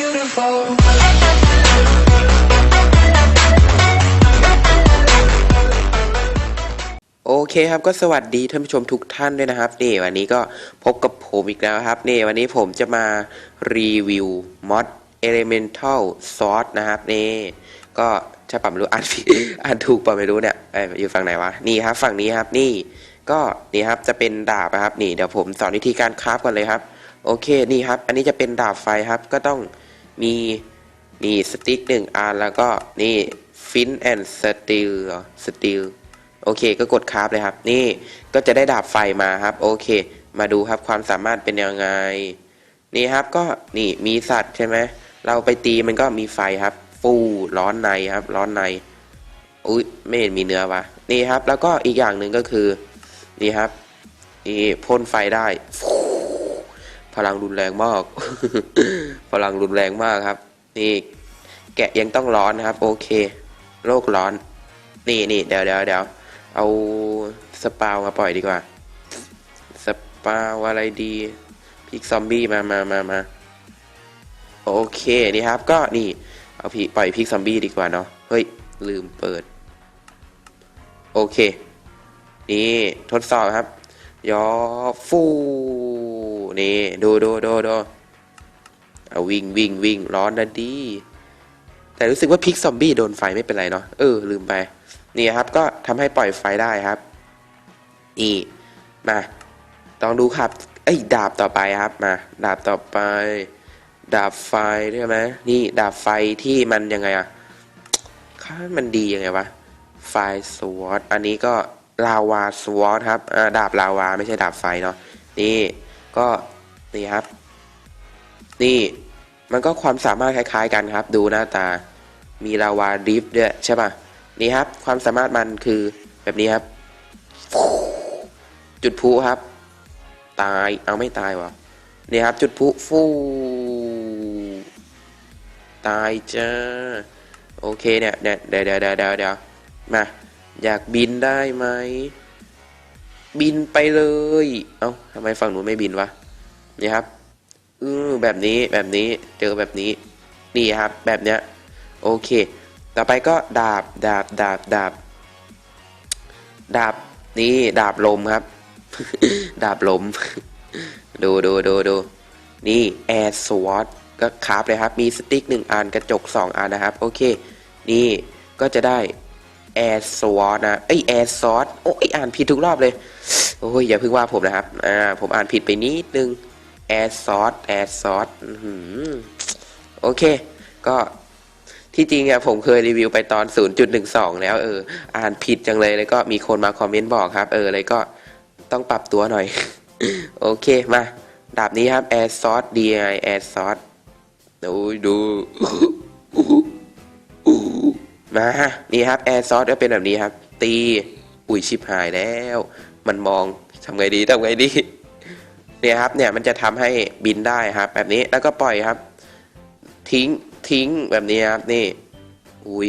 beautiful. โอเคครับก็สวัสดีท่านผู้ชมทุกท่านด้วยนะครับนี่วันนี้ก็พบกับผมอีกแล้วครับนี่วันนี้ผมจะมารีวิวมอด Elemental Source นะครับนี่ก็จะปรับไม่รู้อ่านผิดอ่านถูกปล่าไม่รู้เนี่ยเอ้ยอยู่ฝั่งไหนวะนี่ครับฝั่งนี้ครับนี่ก็นี่ครับจะเป็นดาบนะครับนี่เดี๋ยวผมสอนวิธีการคราฟกันเลยครับ โอเคนี่ครับ อันนี้จะเป็นดาบไฟครับก็ต้อง มีนี่สติ๊กหนึ่งอันแล้วก็นี่ฟินแอนด์สตีลสตีลโอเคก็กดคราฟเลยครับ นี่ก็จะได้ดาบไฟมาครับ โอเค มาดูครับความสามารถเป็นยังไง นี่ครับก็นี่มีสัตว์ใช่ไหมเราไปตีมันก็มีไฟครับ ฟูร้อนในครับ ร้อนในอุ้ยไม่เห็นมีเนื้อวะนี่ครับ แล้วก็อีกอย่างหนึ่งก็คือ นี่ครับ นี่พ่นไฟได้ พลังรุนแรงมาก พลังรุนแรงมากครับ นี่แกะยังต้องร้อนนะครับ โอเค โลกร้อน นี่นี่เดี๋ยวเดี๋ยวเดี๋ยวเอาสปาวมาปล่อยดีกว่า สปาวอะไรดีพิกซอมบี้มามามามาโอเคนี่ครับ ก็นี่ เอาพี่ปล่อยพิกซอมบี้ดีกว่าเนาะเฮ้ย ลืมเปิด โอเค นี่ทดสอบครับยอฟู นี่ดูดูดูดูเอาวิ่งวิ่งวิ่งร้อนนะดีแต่รู้สึกว่าพิกซอมบี้โดนไฟไม่เป็นไรเนาะเออลืมไป นี่ครับก็ทำให้ปล่อยไฟได้ครับ นี่มาต้องดูครับเอ้ดาบต่อไปครับมาดาบต่อไป ดาบไฟใช่ไหมนี่ดาบไฟที่มันยังไงอะค่ามันดียังไงวะไฟสวอตอันนี้ก็ลาวาสวอตครับดาบลาวาไม่ใช่ดาบไฟเนาะนี่ ก็นี่ครับ นี่มันก็ความสามารถคล้าย ๆ กันครับ ดูหน้าตา มีลาวาดริฟด้วยใช่ป่ะ นี่ครับ ความสามารถมันคือแบบนี้ครับ จุดพุครับ ตายเอาไม่ตายวะนี่ครับ จุดพุฟูตายจ้าโอเคเนี่ยเดี๋ยวเดี๋ยวเดี๋ยวเดี๋ยวเดี๋ยวมา อยากบินได้ไหม บินไปเลย เอ้าทำไมฝั่งหนูไม่บินวะ นี่ครับ อือแบบนี้แบบนี้เจอแบบนี้ นี่ครับแบบเนี้ย โอเค ต่อไปก็ดาบดาบดาบดาบ ดาบนี่ดาบลมครับ ดาบลม ดูดูดูดูนี่แอร์สวอตก็คราฟเลยครับ มีสติ๊กหนึ่งอันกระจกสองอันนะครับ โอเค นี่ก็จะได้ แอร์สวอตนะเอ้แอร์ซอสโอ้ยอ่านผิดทุกรอบเลย โอ้ย อย่าเพิ่งว่าผมนะครับ อ่า ผมอ่านผิดไปนิดนึงแอร์ซอสแอร์ซอสโอเค ก็ที่จริงอะผมเคยรีวิวไปตอน 0.12 แล้วเออ อ่านผิดจังเลยแล้วก็มีคนมาคอมเมนต์บอกครับ เออเลยก็ต้องปรับตัวหน่อย โอเคมา ดาบนี้ครับแอร์ซอสดีไอแอร์ซอสดูดู มานี่ครับแอร์ซอสก็เป็นแบบนี้ครับ ตีอุ้ยชิบหายแล้ว มันมองทำไงดีทำไงดีเนี่ยครับเนี่ยมันจะทำให้บินได้ครับ แบบนี้แล้วก็ปล่อยครับ ทิ้งทิ้งแบบนี้ครับนี่ อุ้ย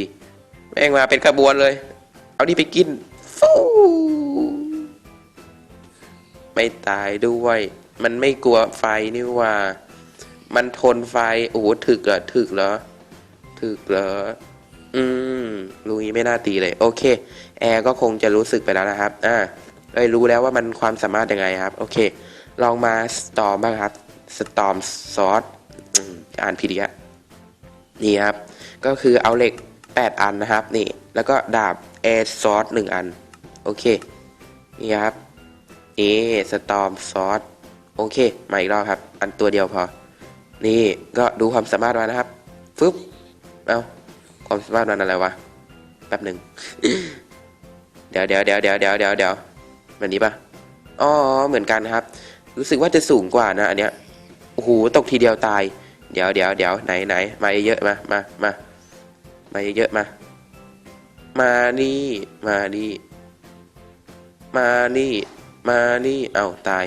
แม่งมาเป็นขบวนเลย เอานี่ไปกินฟูไม่ตายด้วย มันไม่กลัวไฟนี่ว่า มันทนไฟโอ้โหถึกเหรอถึกเหรอถึกเหรอ อืมลุยไม่น่าตีเลย โอเคแอร์ก็คงจะรู้สึกไปแล้วนะครับอ่าเอ้ยรู้แล้วว่ามันความสามารถยังไงครับ โอเค ลองมาสตอมบ้างครับสตอมซอสอ่านผิดอีกแล้วนี่ครับ ก็คือเอาเหล็ก 8 อันนะครับ นี่ แล้วก็ดาบแอร์ซอสหนึ่งอัน โอเค นี่ครับนี่สตอมซอสโอเค มาอีกรอบครับ อันตัวเดียวพอ นี่ก็ดูความสามารถมานะครับ ฟึบเอา ความสามารถมันอะไรวะ แป๊บหนึ่ง เดี๋ยวเดี๋ยวเดี๋ยวเดี๋ยวเดี๋ยวเดี๋ยวเดี๋ยวแบบนี้ปะอ๋อ เหมือนกันครับ รู้สึกว่าจะสูงกว่านะอันเนี้ย โอ้โห ตกทีเดียวตาย เดี๋ยวเดี๋ยวเดี๋ยวไหนไหนมาเยอะมา มา มา มาเยอะมา มานี่ มานี่ มานี่ มานี่ เอาตาย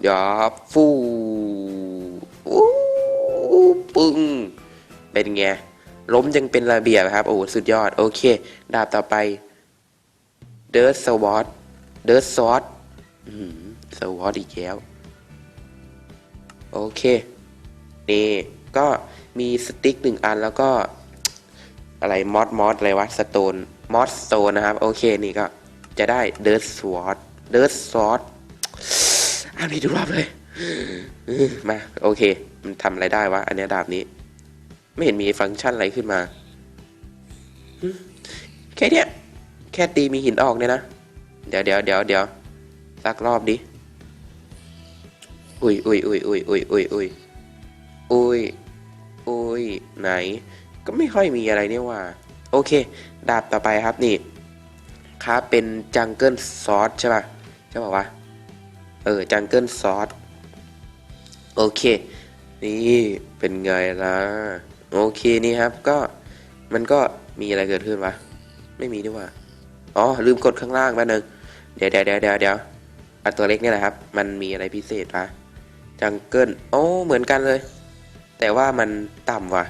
เดี๋ยวฟูอู้ปึ้งเป็นไง ล้มยังเป็นระเบียบครับโอ้สุดยอด โอเค ดาบต่อไปเดิร์สวอตเดิร์ซอสสวอตอีกแล้ว โอเค นี่ก็มีสติ๊กหนึ่งอันแล้วก็ อะไรมอสมอสอะไรวะสโตนมอสสโตนนะครับ โอเค นี่ก็จะได้เดิร์สสวอตเดิร์สซอสอ่านผิดทุกรอบเลยมา โอเค มันทำอะไรได้วะ อันนี้ดาบนี้ ไม่เห็นมีฟังก์ชันอะไรขึ้นมา แค่เนี้ย แค่ตีมีหินออกเนี่ยนะ เดี๋ยวเดี๋ยวเดี๋ยวเดี๋ยวสักรอบดิ อุ้ยอุ้ยอุ้ยอุ้ยอุ้ยอุ้ยอุ้ยอุ้ยอุ้ยไหน ก็ไม่ค่อยมีอะไรเนี่ยว่า โอเค ดาบต่อไปครับนี่ครับเป็นจังเกิลซอสใช่ป่ะใช่ป่าวะ เออ จังเกิลซอสโอเค นี่เป็นไงล่ะ โอเคนี่ครับก็มันก็มีอะไรเกิดขึ้นวะไม่มีด้วยว่าอ๋อลืมกดข้างล่างแป๊บนึงเดี๋ยวเดี๋ยวเดี๋ยวเดี๋ยวเดี๋ยวอันตัวเล็กเนี่ยแหละครับ มันมีอะไรพิเศษปะจังเกิลโอ้เหมือนกันเลย แต่ว่ามันต่ำว่ะ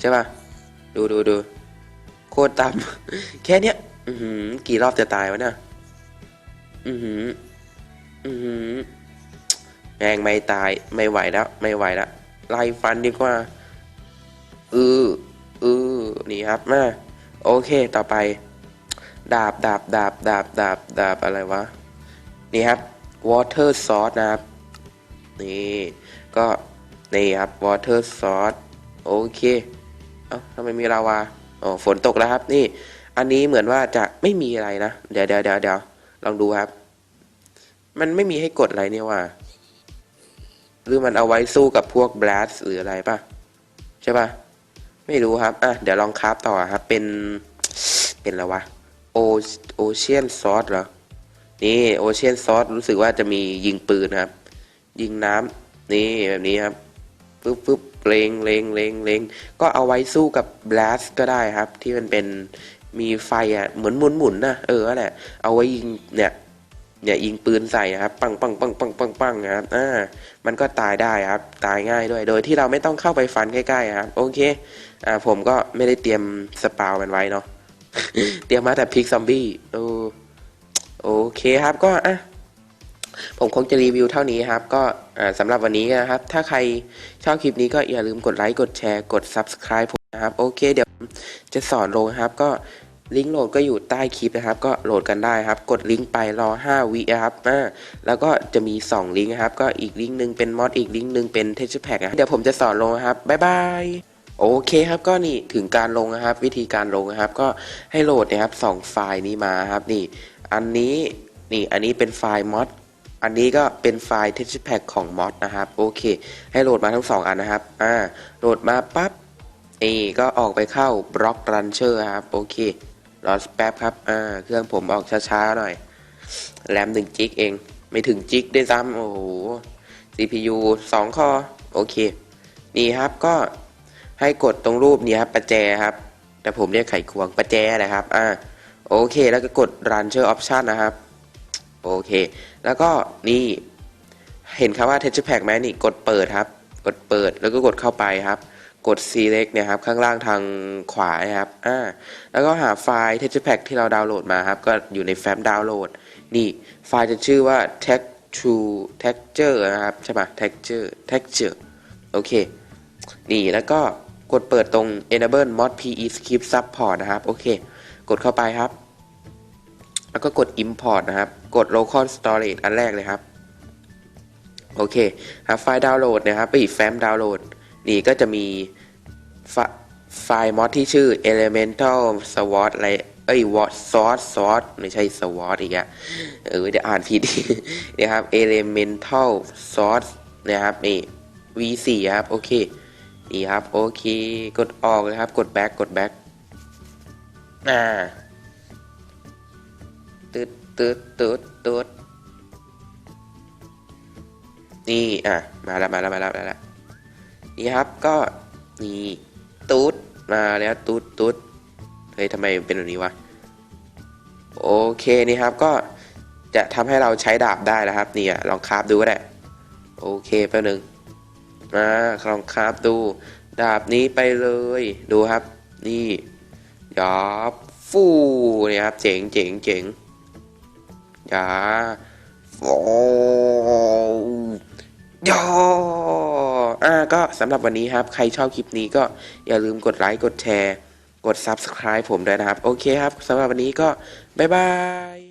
ใช่ป่ะดูดูดูโคตรต่ำ แค่เนี้ยอือหือกี่รอบจะตายวะเนี่ยอือหืออือหือแมงไม่ตายไม่ไหวแล้ว ไม่ไหวแล้วไล่ฟันดีกว่า นี่ครับมาโอเคต่อไป ดาบดาบดาบดาบดาบดาบอะไรวะ นี่ครับ water sauce นะครับ นี่ ก็นี่ครับ water sauce โอเค เอ้าทำไมมีลาวาอ๋อฝนตกแล้วครับ นี่ อันนี้เหมือนว่าจะไม่มีอะไรนะ เดี๋ยวเดี๋ยวเดี๋ยวเดี๋ยวลองดูครับ มันไม่มีให้กดอะไรเนี่ยว่า หรือมันเอาไว้สู้กับพวก blast หรืออะไรป่ะใช่ป่ะ ไม่รู้ครับ อะ เดี๋ยวลองคราฟต่อครับ เป็น เป็นอะไรวะ โอโอเชียนซอสเหรอ นี่โอเชียนซอสรู้สึกว่าจะมียิงปืนนะครับ ยิงน้ำนี่แบบนี้ครับ ปึ๊บปึ๊บเลงเลงเลงเลงก็เอาไว้สู้กับ blast ก็ได้ครับ ที่มันเป็นมีไฟอะ เหมือนหมุนหมุนนะเออแหละ เอาไว้ยิงเนี่ย เนี่ยยิงปืนใส่ครับ ปังปังปังปังปังปังครับ อ่า มันก็ตายได้ครับ ตายง่ายด้วย โดยที่เราไม่ต้องเข้าไปฟันใกล้ๆครับ โอเค อ่าผมก็ไม่ได้เตรียมสปาวมันไว้เนาะเตรียมมาแต่พริกซอมบี้โอโอเคครับก็อะผมคงจะรีวิวเท่านี้ครับ ก็อ่าสำหรับวันนี้นะครับ ถ้าใครชอบคลิปนี้ก็อย่าลืมกดไลค์กดแชร์กด subscribe ผมนะครับ โอเค เดี๋ยวจะสอนลงครับ ก็ลิงก์โหลดก็อยู่ใต้คลิปนะครับ ก็โหลดกันได้ครับ กดลิงก์ไปรอ 5 วินะครับอ่าแล้วก็จะมี 2 ลิงก์นะครับ ก็อีกลิงก์หนึ่งเป็นมอดอีกลิงก์หนึ่งเป็น texture pack นะเดี๋ยวผมจะสอนลงครับบ๊ายบาย โอเคครับก็นี่ถึงการลงนะครับ วิธีการลงนะครับ ก็ให้โหลดนะครับสองไฟล์นี้มาครับนี่ อันนี้นี่อันนี้เป็นไฟล์มอดอันนี้ก็เป็นไฟล์ texture pack ของมอดนะครับโอเค ให้โหลดมาทั้งสองอันนะครับอ่าโหลดมาปั๊บนี่ก็ออกไปเข้าบล็อกรันเชอร์ครับโอเครอแป๊บครับอ่าเครื่องผมออกช้าๆหน่อยแรมหนึ่งจิกเองไม่ถึงจิกด้ซ้ำโอ้โห CPU สองคอโอเค นี่ครับก็ ให้กดตรงรูปนี้ครับประแจครับแต่ผมเรียกไขควงประแจนะครับอ่าโอเค แล้วก็กด Launcher Option นะครับโอเค แล้วก็นี่เห็นครับว่า Texture Pack ไหมนี่กดเปิดครับ กดเปิดแล้วก็กดเข้าไปครับ กด select เนี่ยครับข้างล่างทางขวานะครับอ่าแล้วก็หาไฟล์ Texture Pack ที่เราดาวน์โหลดมาครับ ก็อยู่ในแฟ้มดาวน์โหลด นี่ไฟล์จะชื่อว่า text to texture นะครับ ใช่ปะ texture texture โอเค นี่แล้วก็กดเปิดตรง enable mod pe script support นะครับ โอเค กดเข้าไปครับ แล้วก็กด import นะครับ กด local storage อันแรกเลยครับ โอเคหาไฟล์ดาวน์โหลดนะครับไปอีกแฟ้มดาวน์โหลด นี่ก็จะมีไฟล์มอดที่ชื่อ elemental sword อะไร เอ้ย w a t source source ไม่ใช่ sword อีกอะเออเดี๋ยวอ่านผิดนี่ครับ elemental source นะครับ นี่ v4 ครับ โอเค นี่ครับโอเค กดออกเลยครับ กด back กด back อ่าตืดตืดตืดตืดนี่อะมาแล้วมาแล้วมาแล้วมาแล้วนี่ครับก็นี่ตูดมาแล้วตูดตูดเฮ้ยทำไมเป็นแบบนี้วะโอเคนี่ครับก็จะทำให้เราใช้ดาบได้แล้วครับนี่อะลองคราฟดูก็ได้โอเคแป๊บนึง มาลองคราฟดู ดาบนี้ไปเลย ดูครับ นี่ยาบฟูนี่ครับ เจ๋งเจ๋งเจ๋งยาโฟยออ่าก็สำหรับวันนี้ครับ ใครชอบคลิปนี้ก็อย่าลืมกดไลค์ กดแชร์ กด Subscribe ผมด้วยนะครับ โอเคครับสำหรับวันนี้ก็ บ๊ายบาย